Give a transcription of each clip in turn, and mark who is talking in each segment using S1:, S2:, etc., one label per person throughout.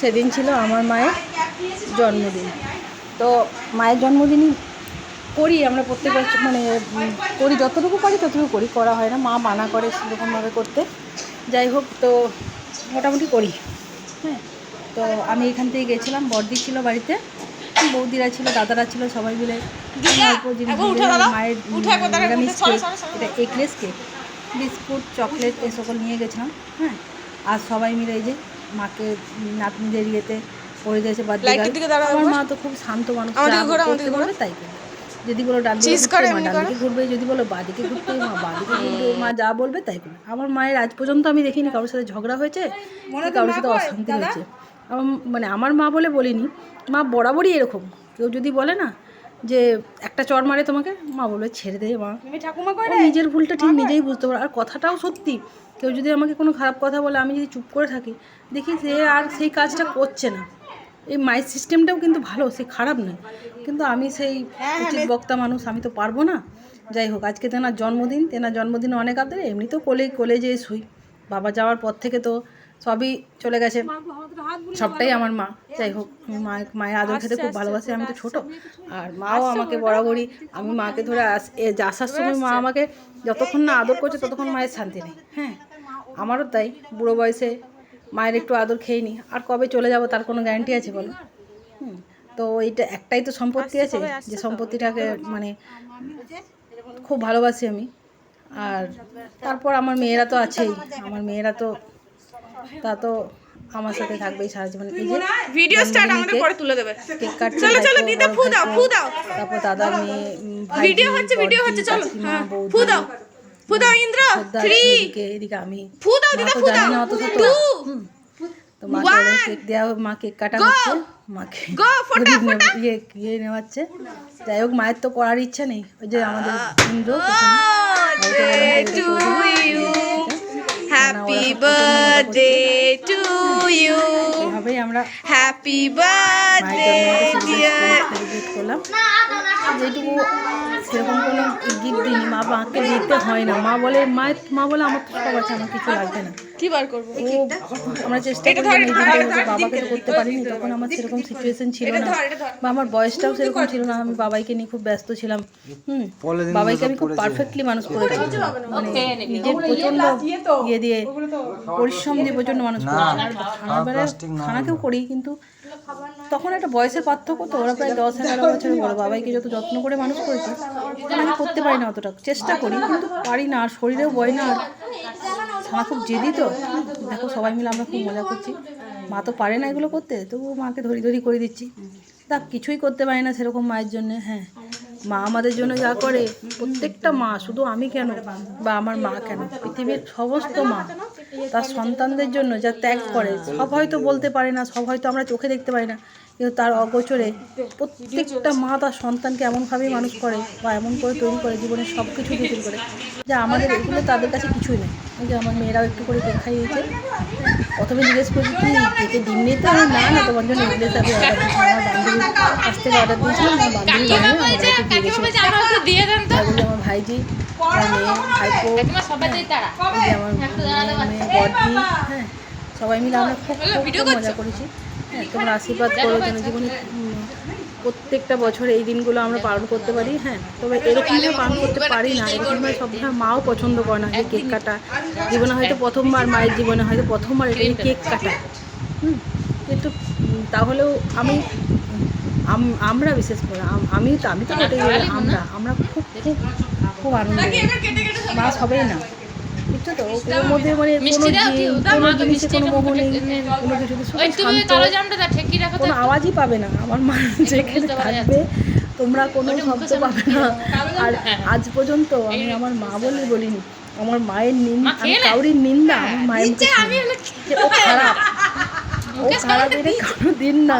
S1: সেদিন ছিল আমার মায়ের জন্মদিন। তো মায়ের জন্মদিনই করি আমরা প্রত্যেক বছর মানে করি যতটুকু পারি ততটুকু করি করা হয় না মা মানা করে সেরকমভাবে করতে। যাই হোক তো মোটামুটি করি। হ্যাঁ তো আমি এখান থেকে গেছিলাম বর্দি ছিল বাড়িতে বৌদিরা ছিল দাদারা ছিল সবাই মিলে অল্প জিনিস মায়ের নিরামিষ কেক এটা এগলেস কেক বিস্কুট চকলেট এ সকল নিয়ে গেছিলাম হ্যাঁ। আর সবাই মিলে এই যে মাকে নাতনিদের ইয়েতে করে দিয়েছে
S2: দাঁড়াও
S1: আমার মা তো খুব শান্ত মানুষ তাই যদি বলো ডান দিকে ঘুরবে যদি বলো বাদিকে ঘুরতে মা বাদিকে ঘুরবে মা যা বলবে তাই করবে আমার মায়ের আজ পর্যন্ত আমি দেখিনি কারোর সাথে ঝগড়া হয়েছে কারোর সাথে অশান্তি হয়েছে। মানে আমার মা বলে বলিনি মা বরাবরই এরকম। কেউ যদি বলে না যে একটা চর মারে তোমাকে? মা বলবে ছেড়ে দে মা।
S2: ঠাকুমা
S1: ও নিজের ভুলটা ঠিক নিজেই বুঝতে পারো। আর কথাটাও সত্যি। কেউ যদি আমাকে কোনো খারাপ কথা বলে আমি যদি চুপ করে থাকি দেখি সে আর সেই কাজটা করছে না। এই মাইক সিস্টেমটাও কিন্তু ভালো সে খারাপ নয়। কিন্তু আমি সেই উচিত বক্তা মানুষ আমি তো পারব না। যাই হোক আজকে তেনার জন্মদিন তেনার জন্মদিনে অনেক আদর এমনি তো কোলে কোলে যেয়ে শুই। বাবা যাওয়ার পর থেকে তো সবই চলে গেছে। সবটাই আমার মা। যাই হোক আমি মা মায়ের আদর খেতে খুব ভালোবাসি আমি তো ছোট। আর মাও আমাকে বরাবরই আমি মাকে ধরে আস এ আসার সময় মা আমাকে যতক্ষণ না আদর করছে ততক্ষণ মায়ের শান্তি নেই। হ্যাঁ আমারও তাই বুড়ো বয়সে মায়ের একটু আদর খেয়ে নি আর কবে চলে যাব তার কোনো গ্যারান্টি আছে বলো? তো এইটা একটাই তো সম্পত্তি আছে যে সম্পত্তিটাকে মানে খুব ভালোবাসি আমি। আর তারপর আমার মেয়েরা তো আছেই। আমার মেয়েরা তো তা তো আমার সাথে থাকবেই সারা জীবন। এই যে
S2: ভিডিও স্টার্ট আমাদের পরে তুলে দেবে।
S1: কেক কাটছে
S2: চলো, চলো, দিদা, ফু দাও, ফু দাও।
S1: তারপর দাদা মেয়ে
S2: ভিডিও হচ্ছে ভিডিও হচ্ছে চলো। হ্যাঁ ফু দাও ফু দাও ইন্দ্র
S1: সর্দার
S2: থ্রি।
S1: এদিকে এদিকে আমি।
S2: ফু দাও দিদা ফু দাও
S1: না অত শত
S2: টু।
S1: হুম। তো মাকে কেক দেওয়া মা কেক কাটা হচ্ছে। মাকে ইয়ে ইয়ে নেওয়াচ্ছে। যাই হোক মায়ের তো করার ইচ্ছা নেই। ওই যে আমাদের Indra
S2: happy birthday to you
S1: এভাবেই আমরা
S2: হ্যাপি বার্থডে ডিয়ার
S1: করলাম। যেটুকু সেরকম কোনো গিফট দিইনি মা বাঁকে দিতে হয় না। মা বলে মা মা বলে আমার তো সব আছে আমার কিছু লাগবে না।
S2: কি বার করব?
S1: আমরা চেষ্টা করি বাবাকে তো করতে পারিনি তখন আমার সেরকম সিচুয়েশন ছিল না। বা আমার বয়সটাও সেরকম ছিল না আমি বাবাইকে নিয়ে খুব ব্যস্ত ছিলাম। হুম বাবাইকে আমি খুব পারফেক্টলি মানুষ করেছি। মানে নিজের প্রচণ্ড ইয়ে দিয়ে পরিশ্রম দিয়ে প্রচণ্ড মানুষ করেছি। খানার খানাকেও করি কিন্তু তখন একটা বয়সের পার্থক্য তো ওরা প্রায় দশ এগারো বছরের বড়। বাবাইকে যত যত্ন করে মানুষ করেছি আমি করতে পারি না অতটা। চেষ্টা করি কিন্তু পারি না আর শরীরেও বয় না আর মা খুব জেদি তো। দেখো সবাই মিলে আমরা খুব মজা করছি। মা তো পারে না এগুলো করতে, তবুও মাকে ধরি ধরি করে দিচ্ছি। তা কিছুই করতে পারি না সেরকম মায়ের জন্য হ্যাঁ। মা আমাদের জন্য যা করে, প্রত্যেকটা মা, শুধু আমি কেন? বা আমার মা কেন? পৃথিবীর সমস্ত মা তার সন্তানদের জন্য যা ত্যাগ করে, সব হয়তো বলতে পারে না, সব হয়তো আমরা চোখে দেখতে পারি না। কিন্তু তার অগোচরে প্রত্যেকটা মা তার সন্তানকে এমনভাবেই মানুষ করে বা এমন করে তৈরি করে, জীবনের সব কিছু তৈরি করে। যে আমাদের এগুলো তাদের কাছে কিছুই নেই। যে আমার মেয়েরাও একটু করে কেক খাইয়েছে প্রথমে জিজ্ঞেস করছি কি কেকে ডিম নিতে আমি না? না তোমার জন্য ইংলিশ আমি অর্ডার দিয়েছি। আমার বান্ধবী কাছ থেকে অর্ডার দিয়েছিলাম আমার বান্ধবী বানিয়ে আমার দিয়ে
S3: দেন তো।
S1: আমার ভাইজি আমার মেয়ে ভাইপো আমার মেয়ে বড়দি হ্যাঁ সবাই মিলে আমরা খুব খুব মজা করেছি। হ্যাঁ তোমরা আশীর্বাদ করো যেন জীবনে প্রত্যেকটা বছর এই দিনগুলো আমরা পালন করতে পারি। হ্যাঁ তবে এরকমভাবে পালন করতে পারি না। এরকমভাবে সব সময় মাও পছন্দ করে না যে কেক কাটা। জীবনে হয়তো প্রথমবার মায়ের জীবনে হয়তো প্রথমবার এটা কেক কাটা। হুম কিন্তু তাহলেও আমি আমরা বিশেষ করে আমি তো আমি তো বটেই আমরা আমরা খুব খুব খুব আনন্দ। মা সবেই না। বুঝছ তো? ওর মধ্যে মানে কোনো জিনিসে মোহ নেই আওয়াজই পাবে না। আমার মা যেখানে থাকবে তোমরা কোনো শব্দ পাবে না। আর
S3: হ্যাঁ।
S1: আজ পর্যন্ত আমি আমার মা বলে বলিনি। আমার মায়ের নিন্দা আমি কাউরির নিন্দা আমার মায়ের ও খারাপ। ও খারাপ এটা কোনো দিন না।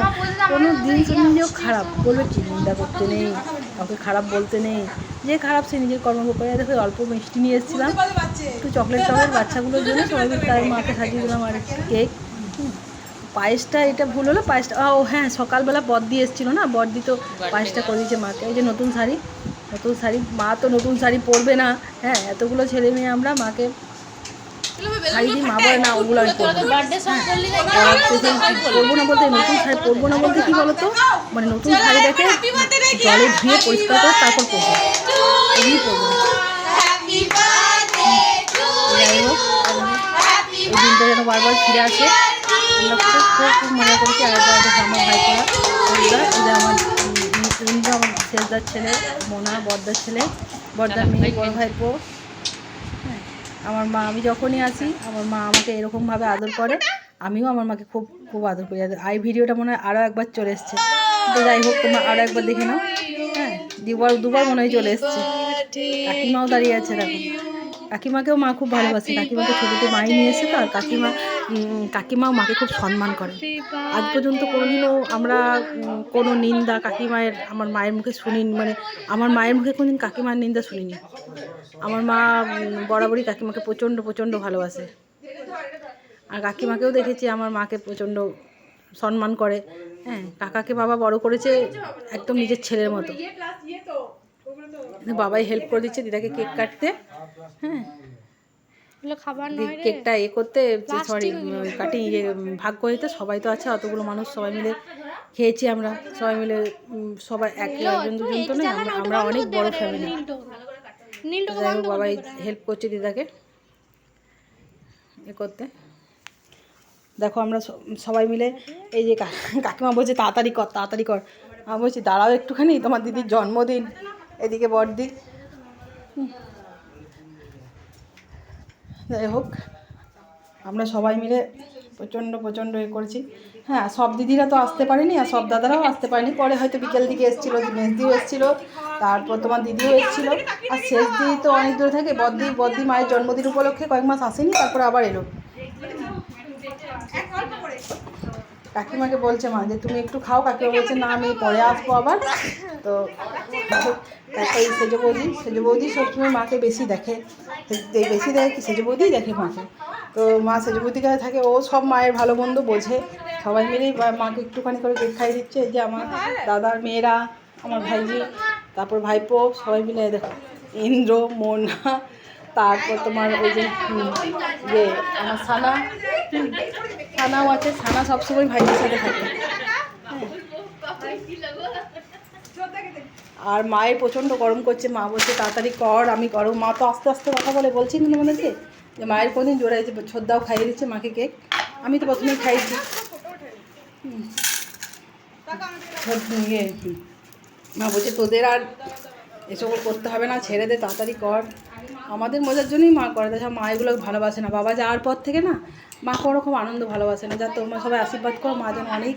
S1: কোনো দিন শুনি খারাপ। বলবে কি নিন্দা করতে নেই? কাউকে খারাপ বলতে নেই। যে খারাপ সে নিজের কর্ম করে দেখো অল্প মিষ্টি নিয়ে এসেছিলাম। একটু চকলেট টকলেট বাচ্চাগুলোর জন্য সবাই তার মাকে সাজিয়ে দিলাম আর একটু কেক পায়েসটা এটা ভুল হলো, পায়েসটা ও হ্যাঁ সকালবেলা বদ্দি এসেছিল না বদ্দি তো পায়েসটা করে দিয়েছে মাকে। ওই যে নতুন শাড়ি নতুন শাড়ি, মা তো নতুন শাড়ি পরবে না। হ্যাঁ এতগুলো ছেলে মেয়ে আমরা, মাকে শাড়ি মা বলে না ওগুলো আমি পরবো না। পরবো না বলতে নতুন শাড়ি পরবো না বলতে কি বলতো? মানে নতুন শাড়িটাকে জলে ধুয়ে পরিষ্কার করে তারপর পরবো। এমনি পরবো। এই দিনটা যেন বারবার ফিরে আসে। আমরা খুব খুব খুব মজা করেছি আমার ভাই করা এটা আমার ইন্দ্র আমার শেষদার ছেলে মোনা বর্দার ছেলে। বর্দার মেয়ে বড় ভাইপো। হ্যাঁ আমার মা, আমি যখনই আসি, আমার মা আমাকে এরকমভাবে আদর করে। আমিও আমার মাকে খুব খুব আদর করি। আর এই ভিডিওটা মনে হয় আরও একবার চলে এসছে। তো যাই হোক, তোমরা আরও একবার দেখে নাও। হ্যাঁ দুবার দুবার মনে হয় চলে এসছে। কাকিমাও দাঁড়িয়ে আছে দেখো। কাকিমাকেও মা খুব ভালোবাসে। কাকিমাকে ছোটোতে মাই নিয়ে এসে তো আর কাকিমা কাকিমাও মাকে খুব সম্মান করে। আজ পর্যন্ত কোনোদিনও আমরা কোনো নিন্দা কাকিমায়ের আমার মায়ের মুখে শুনি মানে আমার মায়ের মুখে কোনোদিন কাকিমার নিন্দা শুনিনি। আমার মা বরাবরই কাকিমাকে প্রচণ্ড প্রচণ্ড ভালোবাসে। আর কাকিমাকেও দেখেছি আমার মাকে প্রচণ্ড সম্মান করে। হ্যাঁ কাকাকে বাবা বড় করেছে একদম নিজের ছেলের মতো। বাবাই হেল্প করে দিচ্ছে দিদাকে কেক কাটতে। হ্যাঁ
S3: খাবার
S1: কেকটা এ করতে সরি কাটি ইয়ে ভাগ করে দিতে সবাই তো আছে অতগুলো মানুষ সবাই মিলে খেয়েছি আমরা সবাই মিলে সবাই এক একজন দুজন তো নয় আমরা আমরা অনেক বড় ফ্যামিলি যাই হোক বাবাই হেল্প করছে দিদাকে এ করতে। দেখো আমরা সবাই মিলে এই যে কাকিমা বলছে তাড়াতাড়ি কর তাড়াতাড়ি কর। আমি বলছি দাঁড়াও একটুখানি তোমার দিদির জন্মদিন। এদিকে বড়দি হুম। যাই হোক, আমরা সবাই মিলে প্রচণ্ড প্রচণ্ড এ করছি। হ্যাঁ সব দিদিরা তো আসতে পারেনি আর সব দাদারাও আসতে পারেনি। পরে হয়তো বিকেল দিকে এসেছিল মেজদিও এসেছিল, তারপর তোমার দিদিও এসেছিল। আর শেষ দিদি তো অনেক দূরে থাকে, বদ্দি বদ্দি মায়ের জন্মদিন উপলক্ষে কয়েক মাস আসেনি, তারপরে আবার এলো। কাকিমাকে বলছে মা যে তুমি একটু খাও, কাকিমা বলছে, না, আমি পরে আসব আবার। তো এই সেজো বৌদি সেজো বৌদি সবসময় মাকে বেশি দেখে। বেশি দেখে কি সেজো বৌদিই দেখে মাকে? তো মা সেজো বৌদির কাছে থাকে, ও সব মায়ের ভালো মন্দ বোঝে। সবাই মিলেই মাকে একটুখানি করে কেক খাইয়ে দিচ্ছে। যে আমার দাদার মেয়েরা, আমার ভাইজি, তারপর ভাইপো, সবাই মিলে দেখো, ইন্দ্র, মোনা, তারপর তোমার ওই যে ইয়ে আমার সানা। সানাও আছে সানা সবসময় ভাইয়ের সাথে থাকে। আর মায়ের প্রচণ্ড গরম করছে, মা বলছে, তাড়াতাড়ি কর, আমি করো। মা তো আস্তে আস্তে কথা বলে বলছি না তোমাদেরকে যে মায়ের কোনদিন জোরে আছে ছোদ্দাও খাইয়ে দিচ্ছে মাকে কেক। আমি তো প্রথমেই। ছোট- ইয়ে মা বলছে, তোদের আর এসব করতে হবে না, ছেড়ে দে, তাড়াতাড়ি কর। আমাদের মজার জন্যই মা করে, তাছাড়া মা এগুলো ভালোবাসে না। বাবা যাওয়ার পর থেকে না মা কোনো রকম আনন্দ ভালোবাসে না। যা তোমরা সবাই আশীর্বাদ করো মা যেন অনেক